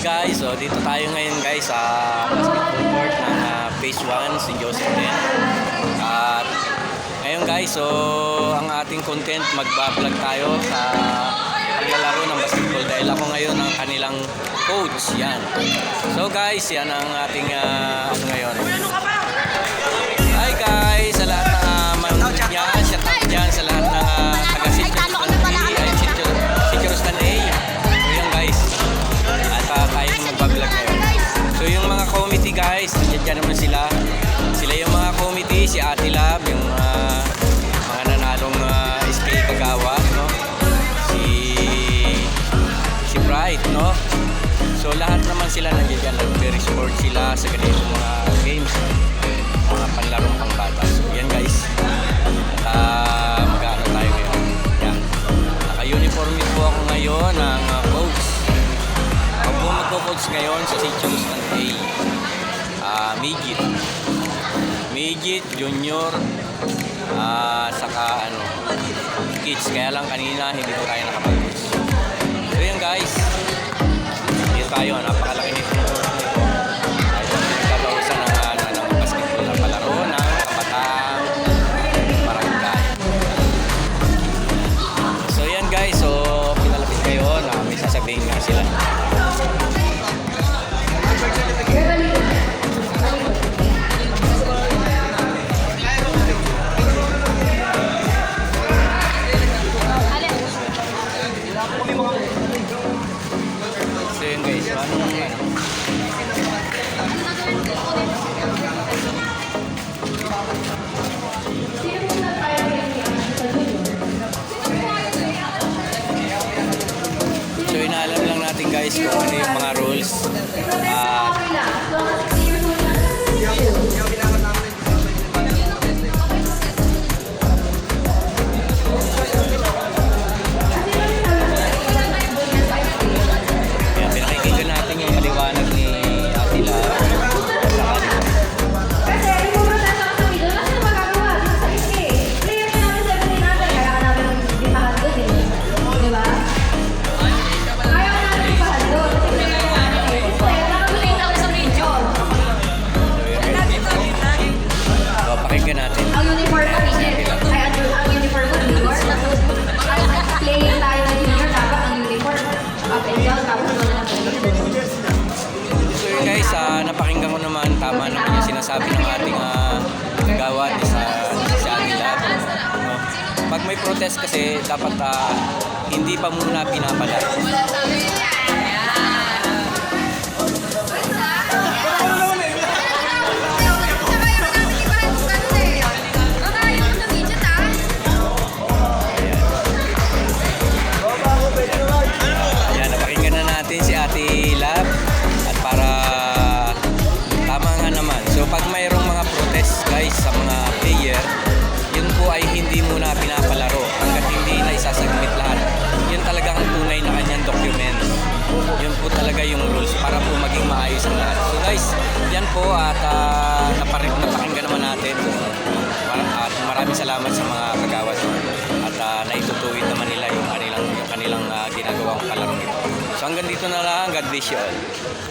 guys, so dito tayo ngayon guys sa basketball court ng ah, Phase 1, St. Joseph din. At ngayon guys, so ang ating content magbablog tayo sa paglalaro ng basketball dahil ako ngayon ang kanilang coach. Yan. So guys, yan ang ating ah, ano ngayon. Si Ate Lab, yung uh, mga nanalong uh, SK Kagawa, no? Si si Bright, no? So lahat naman sila nandiyan sport sila sa ganitong mga games, mga panlarong pangbata. So yan guys, at uh, mag-ano tayo ngayon. Yan. Naka-uniform po ako ngayon ng uh, coach. Ako po magko-coach ngayon sa. Johnston A. Uh, Midget. Midget, Junior, ah saka ano, kids. Kaya lang kanina hindi ko tayo nakapag-coach. So yan guys. Dito tayo, napakalaki nito. So pinalapit kayo na may sasabihin. So yun guys, ano? So inaalam lang natin guys kung ano yung mga rules. Ah, Kaya Ah, napakinggan ko naman tama naman yung sinasabi ng ating uh, kagawad sa si Atila. No? Pag may protest kasi dapat ah, hindi pa muna pinapala. Talaga yung rules para po maging maayos ang lahat. So guys, yan po at uh, naparin, napakinggan naman natin. At maraming salamat sa mga kagawad at uh, naitutuwid naman nila yung kanilang, yung kanilang uh, ginagawang palaro ito. So hanggang dito na lang. God bless you all.